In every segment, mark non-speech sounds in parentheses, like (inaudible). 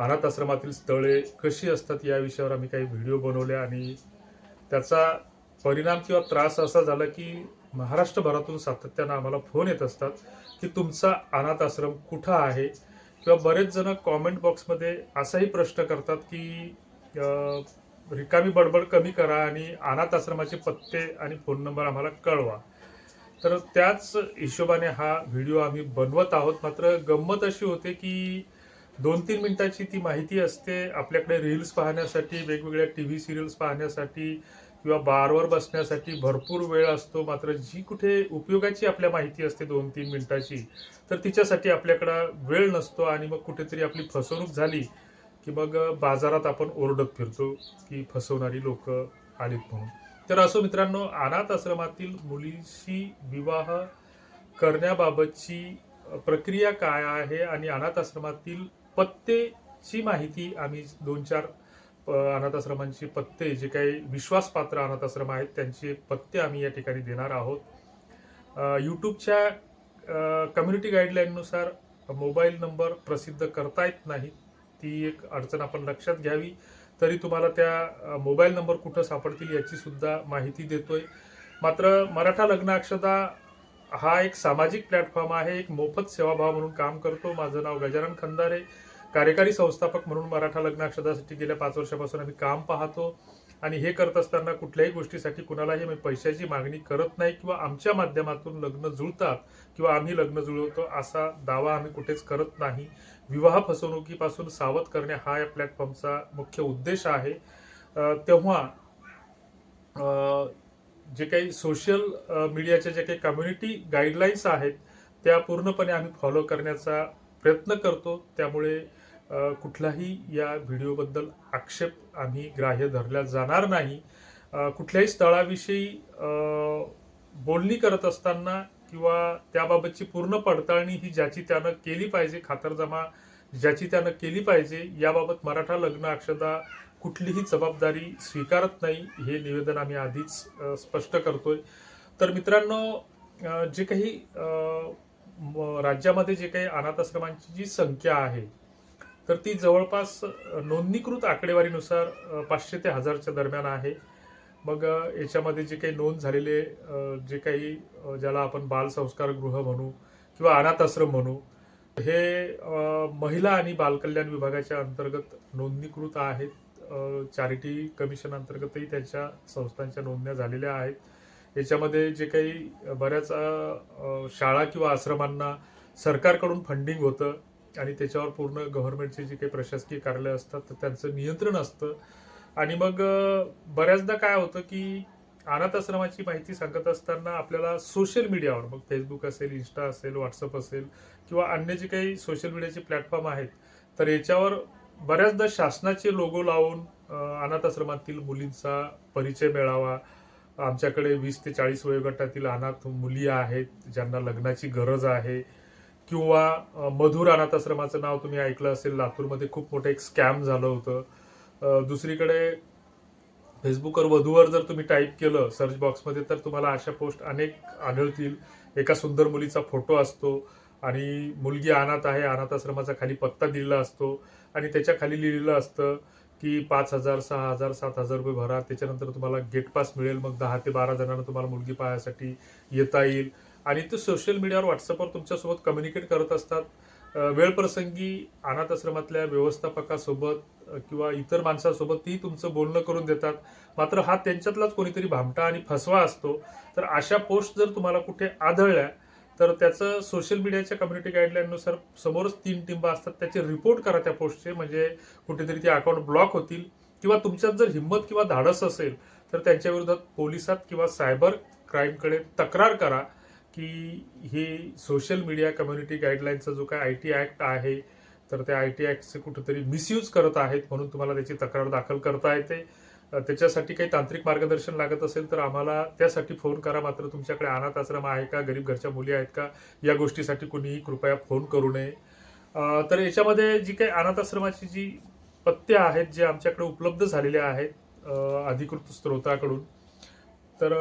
अनाथ आश्रमातील स्थळे कशी असतात या विषयावर आम्ही काही व्हिडिओ बनवले आणि त्याचा परिणाम किंवा त्रास असा झाला की महाराष्ट्रभरातून सातत्यानं आम्हाला फोन येत असतात की तुमचा अनाथ आश्रम कुठं आहे? किंवा बरेच जण कॉमेंट बॉक्समध्ये असाही प्रश्न करतात की रिकामी बडबड कमी करा आणि अनाथ आश्रमाचे पत्ते आणि फोन नंबर आम्हाला कळवा. तर त्याच हिशोबाने हा व्हिडिओ आम्ही बनवत आहोत. मात्र गंमत अशी होते की दोन तीन मिनिटाची ती माहिती असते. आपल्याकडे रील्स पाहण्यासाठी वेगवेगळ्या टी व्ही सिरियल्स पाहण्यासाठी किंवा बारवर बसण्यासाठी भरपूर वेळ असतो. मात्र जी कुठे उपयोगाची आपल्या माहिती असते दोन तीन मिनिटाची तर तिच्यासाठी आपल्याकडं वेळ नसतो आणि मग कुठेतरी आपली फसवणूक झाली की मग बाजारात आपण ओरडत फिरतो की फसवणारी लोक आलीत म्हणून. तर असो मित्रांनो अनाथ आश्रमातील मुलीशी विवाह करण्याबाबतची प्रक्रिया काय आहे आणि अनाथ आश्रमातील पत्तेची माहिती आम्ही दोन चार अ, अनाथ पत्ते जे काही विश्वासपात्र अनाथ आश्रम आहेत त्यांचे पत्ते आम्ही या ठिकाणी देणार आहोत. यूट्यूबच्या कम्युनिटी गाईडलाईननुसार मोबाईल नंबर प्रसिद्ध करता येत नाही ती एक अडचण आपण लक्षात घ्यावी. तरी तुम्हाला त्या मोबाईल नंबर कुठं सापडतील याची सुद्धा माहिती देतोय. मात्र मराठा लग्न अक्षता हा एक सामाजिक प्लॅटफॉर्म आहे एक मोफत सेवाभाव म्हणून काम करतो. माझं नाव गजानन खंदारे कार्यकारी संस्थापक म्हणून मराठा लग्नाक्षदासाठी गेल्या पाच वर्षापासून आम्ही काम पाहतो. आणि हे करत असताना कुठल्याही गोष्टीसाठी कुणालाही आम्ही पैशाची मागणी करत नाही किंवा आमच्या माध्यमातून लग्न जुळतात किंवा आम्ही लग्न जुळवतो असा दावा आम्ही कुठेच करत नाही. विवाह फसवणुकीपासून सावध करणे हा या प्लॅटफॉर्मचा मुख्य उद्देश आहे. तेव्हा जे काही सोशल मीडियाच्या जे काही कम्युनिटी गाईडलाईन्स आहेत त्या पूर्णपणे आम्ही फॉलो करण्याचा प्रयत्न करतो. त्यामुळे कुठलाही या व्हिडिओबद्दल आक्षेप आम्ही ग्राह्य धरला जाणार नाही. कुठल्याही स्थळाविषयी बोलणी करत असताना किंवा त्याबाबतची पूर्ण पडताळणी ही ज्याची त्यानं केली पाहिजे खातरजमा ज्याची त्यानं केली पाहिजे याबाबत मराठा लग्न अक्षदा कुठलीही जबाबदारी स्वीकारत नाही हे निवेदन आम्ही आधीच स्पष्ट करतोय. तर मित्रांनो जे काही म- राज्यामध्ये जे काही अनाथ आश्रमांची जी संख्या आहे तर ती जवळपास नोंदणीकृत आकडेवारीनुसार पाचशे ते हजारच्या दरम्यान आहे. मग याच्यामध्ये जे काही नोंद झालेले जे काही ज्याला आपण बालसंस्कार गृह म्हणू किंवा अनाथ आश्रम म्हणू हे महिला आणि बालकल्याण विभागाच्या अंतर्गत नोंदणीकृत आहेत. चॅरिटी कमिशन अंतर्गतही त्यांच्या संस्थांच्या नोंदण्या झालेल्या आहेत. याच्यामध्ये जे काही बऱ्याच शाळा किंवा आश्रमांना सरकारकडून फंडिंग होतं आणि त्याच्यावर पूर्ण गव्हर्नमेंटचे जे काही प्रशासकीय कार्यालय असतात तर त्यांचं नियंत्रण असतं. आणि मग बऱ्याचदा काय होतं की अनाथ आश्रमाची माहिती सांगत असताना आपल्याला सोशल मीडियावर मग फेसबुक असेल इन्स्टा असेल व्हॉट्सअप असेल किंवा अन्य जे काही सोशल मीडियाचे प्लॅटफॉर्म आहेत तर याच्यावर बऱ्याचदा शासनाचे लोगो लावून अनाथ आश्रमातील मुलींचा परिचय मिळावा. आमच्याकडे वीस ते चाळीस वयोगटातील अनाथ मुली आहेत ज्यांना लग्नाची गरज आहे. किंवा मधुर अनाथ आश्रमाचं नाव तुम्ही ऐकलं असेल लातूरमध्ये खूप मोठं एक स्कॅम झालं होतं. दुसरीकडे फेसबुकवर वधूवर जर तुम्ही टाईप केलं सर्च बॉक्समध्ये तर तुम्हाला अशा पोस्ट अनेक आढळतील. एका सुंदर मुलीचा फोटो असतो. आणि मुलगी अनाथ आहे अनाथ आश्रमाचा खाली पत्ता दिलेला असतो आणि त्याच्याखाली लिहिलेलं असतं की पाच हजार सहा हजार सात हजार रुपये भरा. त्याच्यानंतर तुम्हाला गेट पास मिळेल. मग दहा ते बारा जणांना तुम्हाला मुलगी पाहण्यासाठी येता येईल. आणि ते सोशल मीडियावर व्हॉट्सअपवर तुमच्यासोबत कम्युनिकेट करत असतात. वेळप्रसंगी अनाथ आश्रमातल्या व्यवस्थापकासोबत किंवा इतर माणसांसोबतही तुमचं बोलणं करून देतात. मात्र हा त्यांच्यातलाच कोणीतरी भामटा आणि फसवा असतो. तर अशा पोस्ट जर तुम्हाला कुठे आढळल्या तर त्याचं सोशल मीडियाच्या कम्युनिटी गाईडलाईननुसार समोरच तीन टिंबा असतात त्याचे रिपोर्ट करा त्या पोस्टचे म्हणजे कुठेतरी ते अकाउंट ब्लॉक होतील. किंवा तुमच्यात जर हिंमत किंवा धाडस असेल तर त्यांच्या विरोधात पोलिसात किंवा सायबर क्राईमकडे तक्रार करा की हे सोशल मीडिया कम्युनिटी गाईडलाईनचा जो काय आय टी ॲक्ट आहे तर त्या आय टी ॲक्टचे कुठेतरी मिसयूज करत आहेत म्हणून तुम्हाला त्याची तक्रार दाखल करता येते. त्याच्यासाठी काही तांत्रिक मार्गदर्शन लागत असेल तर आम्हाला त्यासाठी फोन करा. मात्र तुमच्याकडे अनाथ आश्रम आहे का? गरीब घरच्या मुली आहेत का? या गोष्टीसाठी कुणीही कृपया फोन करू नये. तर याच्यामध्ये जी काही अनाथ आश्रमाची जी पत्ते आहेत जे आमच्याकडे उपलब्ध झालेले आहेत अधिकृत स्त्रोताकडून तर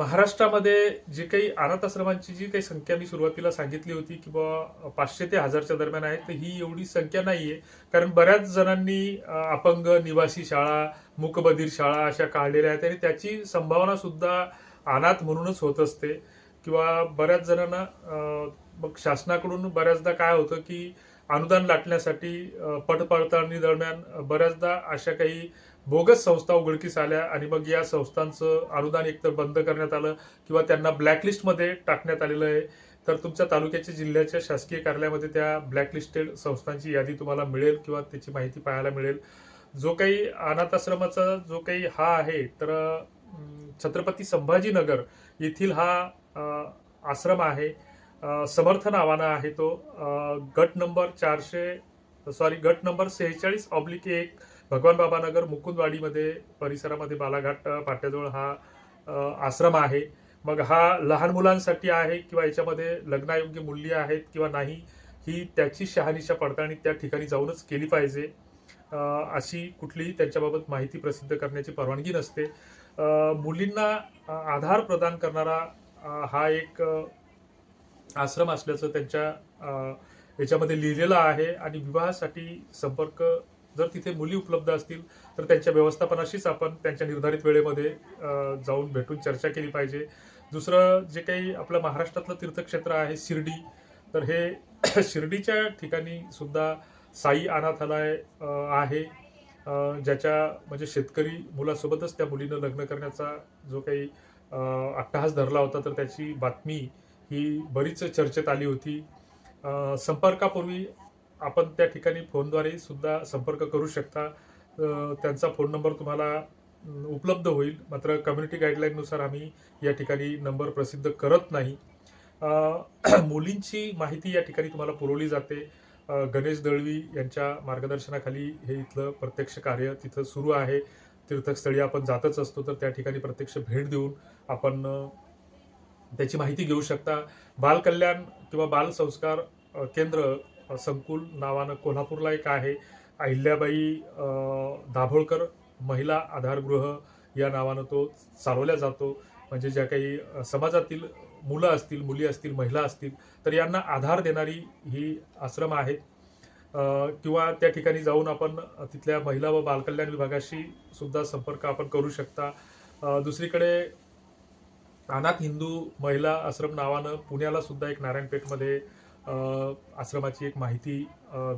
महाराष्ट्रामध्ये जे काही अनाथ आश्रमांची जी काही संख्या मी सुरुवातीला सांगितली होती की बा पाचशे ते हजारच्या दरम्यान आहे तर ही एवढी संख्या नाही आहे कारण बऱ्याच जणांनी अपंग निवासी शाळा मुकबधीर शाळा अशा काढलेल्या आहेत आणि त्याची संभावना सुद्धा अनाथ म्हणूनच होत असते. किंवा बऱ्याच जणांना मग शासनाकडून बऱ्याचदा काय होतं की अनुदान लाटण्यासाठी पटपडताळणी दरम्यान बऱ्याचदा अशा काही बोगस संस्था उघडकीस आल्या आणि मग या संस्थांचं अनुदान एकतर बंद करण्यात आलं किंवा त्यांना ब्लॅकलिस्टमध्ये टाकण्यात आलेलं आहे. तर तुमच्या तालुक्याच्या जिल्ह्याच्या शासकीय कार्यालयामध्ये त्या ब्लॅकलिस्टेड संस्थांची यादी तुम्हाला मिळेल किंवा त्याची माहिती पाहायला मिळेल. जो काही अनाथ आश्रमाचा जो काही हा आहे तर छत्रपती संभाजीनगर येथील हा आश्रम आहे. समर्थ नावानं आहे तो. गट नंबर चारशे सॉरी गट नंबर सेहेचाळीस ऑब्लिक एक भगवान बाबानगर मुकुंदवाडीमध्ये परिसरामध्ये बालाघाट पाट्याजवळ हा आश्रम आहे. मग हा लहान मुलांसाठी आहे किंवा याच्यामध्ये लग्नायोग्य मूल्य आहेत किंवा नाही ही त्याची शहानिशा पडताळणी त्या ठिकाणी जाऊनच केली पाहिजे. अशी कुठलीही त्यांच्याबाबत माहिती प्रसिद्ध करण्याची परवानगी नसते. मुलींना आधार प्रदान करणारा हा एक आश्रम असल्याचं त्यांच्या याच्यामध्ये लिहिलेलं आहे. आणि विवाहासाठी संपर्क जर तिथे मुली उपलब्ध असतील तर त्यांच्या व्यवस्थापनाशीच आपण त्यांच्या निर्धारित वेळेमध्ये जाऊन भेटून चर्चा केली पाहिजे. दुसरं जे काही आपलं महाराष्ट्रातलं तीर्थक्षेत्र आहे शिर्डी तर हे (clears throat) शिर्डीच्या ठिकाणी सुद्धा साई अनाथालय आहे. ज्याच्या म्हणजे शेतकरी मुलासोबतच त्या मुलीनं लग्न करण्याचा जो काही अट्टहास धरला होता तर त्याची बातमी ही बरीच चर्चेत आली होती. संपर्कापूर्वी आपण त्या ठिकाणी फोनद्वारे सुद्धा संपर्क करू शकता. त्यांचा फोन नंबर तुम्हाला उपलब्ध होईल. मात्र कम्युनिटी गाईडलाईननुसार आम्ही या ठिकाणी नंबर प्रसिद्ध करत नाही. (clears throat) मुलींची माहिती या ठिकाणी तुम्हाला पुरवली जाते. गणेश दळवी यांच्या मार्गदर्शनाखाली हे इथलं प्रत्यक्ष कार्य तिथं सुरू आहे. तीर्थस्थळी आपण जातच असतो तर त्या ठिकाणी प्रत्यक्ष भेट देऊन आपण त्याची माहिती घेऊ शकता. बालकल्याण किंवा बालसंस्कार केंद्र संकुल नावानं कोल्हापूरला एक आहे. अहिल्याबाई दाभोळकर महिला आधारगृह या नावानं तो चालवला जातो. म्हणजे ज्या काही समाजातील मुलं असतील मुली असतील महिला असतील तर यांना आधार देणारी ही आश्रम आहेत किंवा त्या ठिकाणी जाऊन आपण तिथल्या महिला व बालकल्याण विभागाशी सुद्धा संपर्क आपण करू शकता. दुसरीकडे अनाथ हिंदू महिला आश्रम नावानं पुण्याला सुद्धा एक नारायणपेठमध्ये आश्रमाची एक माहिती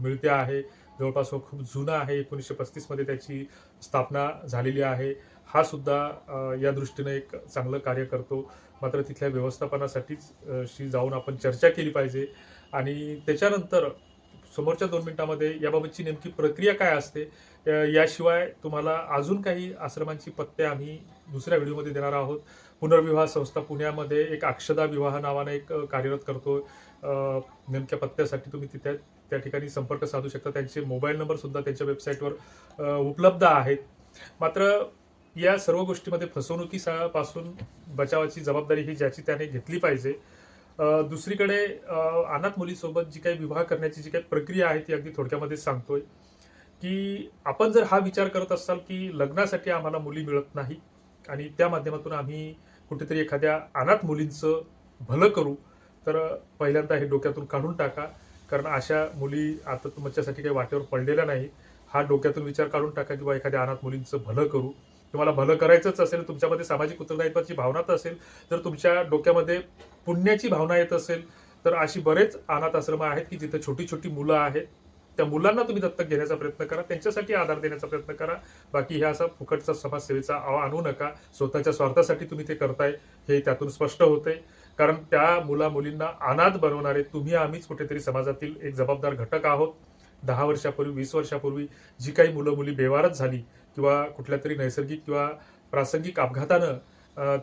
मिळते आहे. जवळपास हो खूप जुना आहे. एकोणीसशे पस्तीसमध्ये त्याची स्थापना झालेली आहे. हा सुद्धा या दृष्टीनं एक चांगलं कार्य करतो. मात्र तिथल्या व्यवस्थापनासाठीच शी जाऊन आपण चर्चा केली पाहिजे. आणि त्याच्यानंतर समोरच्या दोन मिनिटामध्ये याबाबतची नेमकी प्रक्रिया काय असते याशिवाय तुम्हाला अजून काही आश्रमांची पत्ते आम्ही दुसऱ्या व्हिडिओमध्ये देणार आहोत. पुनर्विवाह संस्था पुण्यामध्ये एक अक्षदा विवाह नावानं एक कार्यरत करतो. नेमक्या पत्त्यासाठी तुम्ही तिथे त्या ठिकाणी संपर्क साधू शकता. त्यांचे मोबाईल नंबर सुद्धा त्यांच्या वेबसाईटवर उपलब्ध आहेत. मात्र या सर्व गोष्टीमध्ये फसवणुकीपासून बचावाची जबाबदारी ही ज्याची त्याने घेतली पाहिजे. दुसरीकडे अनाथ मुलीसोबत जी काही विवाह करण्याची जी काही प्रक्रिया आहे ती अगदी थोडक्यामध्ये सांगतोय की आपण जर हा विचार करत असाल की लग्नासाठी आम्हाला मुली मिळत नाही आणि त्या माध्यमातून आम्ही कुठेतरी एखाद्या अनाथ मुलींचं भलं करू तर पहिल्यांदा हे डोक्यातून काढून टाका. कारण अशा मुली आता तुमच्यासाठी काही वाटेवर पडलेल्या नाही. हा डोक्यातून विचार काढून टाका किंवा एखाद्या अनाथ मुलींचं भलं करू. तुम्हाला भलं करायचंच असेल तुमच्यामध्ये सामाजिक उत्तरदायित्वाची भावना तर असेल तर तुमच्या डोक्यामध्ये पुण्याची भावना येत असेल तर अशी बरेच अनाथ आश्रम आहेत की जिथे छोटी छोटी मुलं आहेत. त्या मुलांना तुम्ही दत्तक घेण्याचा प्रयत्न करा त्यांच्यासाठी आधार देण्याचा प्रयत्न करा. बाकी ह्या असा फुकटचा समाजसेवेचा आणू नका. स्वतःच्या स्वार्थासाठी तुम्ही ते करताय हे त्यातून स्पष्ट होते कारण त्या मुला मुलींना अनाथ बनवणारे तुम्ही आम्हीच कुठेतरी समाजातील एक जबाबदार घटक आहोत. दहा वर्षापूर्वी वीस वर्षापूर्वी जी काही मुलं मुली बेवारच झाली किंवा कुठल्या तरी नैसर्गिक किंवा प्रासंगिक अपघातानं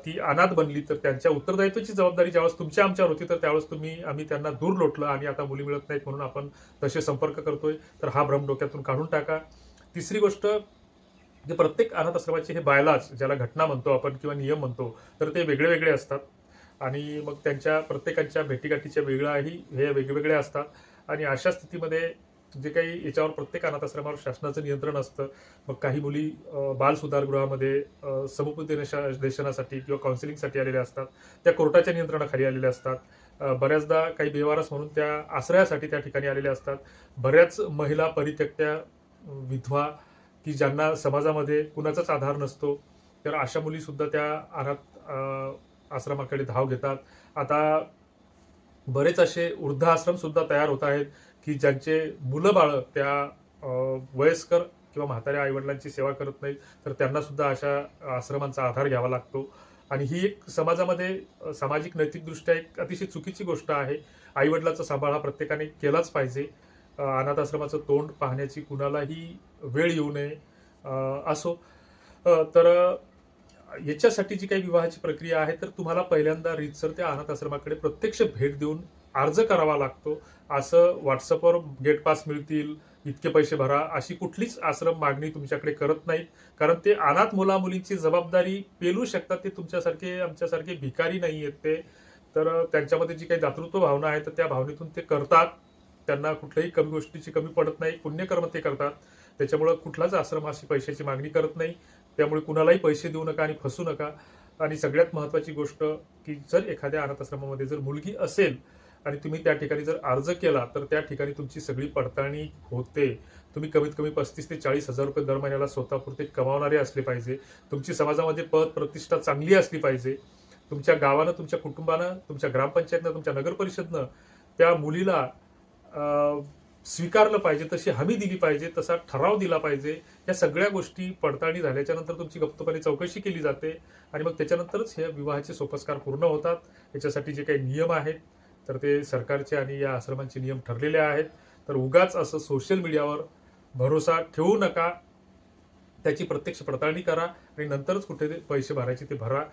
ती अनाथ बनली तर त्यांच्या उत्तरदायित्वाची जबाबदारी ज्यावेळेस तुमच्या आमच्यावर होती तर त्यावेळेस तुम्ही आम्ही त्यांना दूर लोटलं आणि आता मुली मिळत नाहीत म्हणून आपण तसे संपर्क करतोय. तर हा भ्रम डोक्यातून काढून टाका. तिसरी गोष्ट जे प्रत्येक अनाथ आश्रमाचे हे बायलाज ज्याला घटना म्हणतो आपण किंवा नियम म्हणतो तर ते वेगळे वेगळे असतात. आणि मग त्यांच्या प्रत्येकाच्या भेटीगाठीच्या वेगळाही हे वेगवेगळ्या असतात. आणि अशा स्थितीमध्ये जे काही याच्यावर प्रत्येक अनाथ आश्रमावर शासनाचं नियंत्रण असतं मग काही मुली बाल सुधारगृहामध्ये समुपदेशनासाठी किंवा काउन्सिलिंगसाठी आलेल्या असतात. त्या कोर्टाच्या नियंत्रणाखाली आलेल्या असतात. बऱ्याचदा काही बेवारस म्हणून त्या आश्रयासाठी त्या ठिकाणी आलेल्या असतात. बऱ्याच महिला परित्यक्त्या विधवा की ज्यांना समाजामध्ये कुणाचाच आधार नसतो तर अशा मुलीसुद्धा त्या अनाथ आश्रमाकडे धाव घेतात. आता बरेच असे वृद्धाश्रमसुद्धा तयार होत आहेत की ज्यांचे मुलं बाळं त्या वयस्कर किंवा म्हाताऱ्या आईवडिलांची सेवा करत नाहीत तर त्यांनासुद्धा अशा आश्रमांचा आधार घ्यावा लागतो. आणि ही एक समाजामध्ये सामाजिक नैतिकदृष्ट्या एक अतिशय चुकीची गोष्ट आहे. आईवडिलाचा सांभाळ हा प्रत्येकाने केलाच पाहिजे. अनाथाश्रमाचं अनाथ आश्रमाचं तोंड पाहण्याची कुणालाही वेळ येऊ नये असो. तर याच्यासाठी जी काही विवाहाची प्रक्रिया आहे तर तुम्हाला पहिल्यांदा रीतसर त्या अनाथ आश्रमाकडे प्रत्यक्ष भेट देऊन अर्ज करावा लागतो. असं व्हॉट्सअपवर गेट पास मिळतील इतके पैसे भरा अशी कुठलीच आश्रम मागणी तुमच्याकडे करत नाहीत. कारण ते अनाथ मुला मुलींची जबाबदारी पेलू शकतात ते तुमच्यासारखे आमच्यासारखे भिकारी नाही आहेत ते. तर त्यांच्यामध्ये जी काही दातृत्व भावना आहे तर त्या भावनेतून ते करतात. त्यांना कुठल्याही कमी गोष्टीची कमी पडत नाही पुण्यकर्म ते करतात. त्याच्यामुळं कुठलाच आश्रम अशी पैशाची मागणी करत नाही. त्यामुळे कुणालाही पैसे देऊ नका आणि फसू नका. आणि सगळ्यात महत्त्वाची गोष्ट की जर एखाद्या अनाथ आश्रमामध्ये जर मुलगी असेल आणि तुम्ही त्या ठिकाणी जर अर्ज केला तर त्या ठिकाणी तुमची सगळी पडताळणी होते. तुम्ही कमीत कमी पस्तीस ते चाळीस हजार रुपये दर महिन्याला स्वतःपुरते कमावणारे असले पाहिजे. तुमची समाजामध्ये पद प्रतिष्ठा चांगली असली पाहिजे. तुमच्या गावानं तुमच्या कुटुंबानं तुमच्या ग्रामपंचायतनं तुमच्या नगरपरिषदनं त्या मुलीला स्वीकारलं पाहिजे तशी हमी दिली पाहिजे तसा ठराव दिला पाहिजे या सगळ्या गोष्टी पडताळणी झाल्याच्यानंतर तुमची गप्तपणे चौकशी केली जाते आणि मग त्याच्यानंतरच हे विवाहाचे सोपस्कार पूर्ण होतात. याच्यासाठी जे काही नियम आहेत तर ते सरकारचे आणि या आश्रमांचे नियम ठरलेले आहेत. तर उगाच असं सोशल मीडियावर भरोसा ठेवू नका. त्याची प्रत्यक्ष पडताळणी करा आणि नंतरच कुठे ते पैसे भरायचे ते भरा.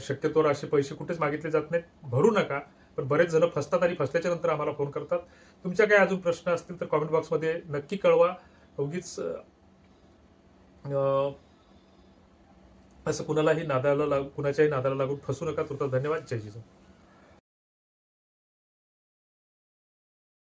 शक्यतोवर असे पैसे कुठेच मागितले जात नाहीत. भरू नका. पण बरेच जण फसतात आणि फसल्याच्या नंतर आम्हाला फोन करतात. तुमच्या काही अजून प्रश्न असतील तर कॉमेंट बॉक्समध्ये नक्की कळवा. उगीच असं कुणालाही नादाला लाग कुणाच्याही नादाला लागून फसू नका. तुमचा धन्यवाद. जय जिजाऊ.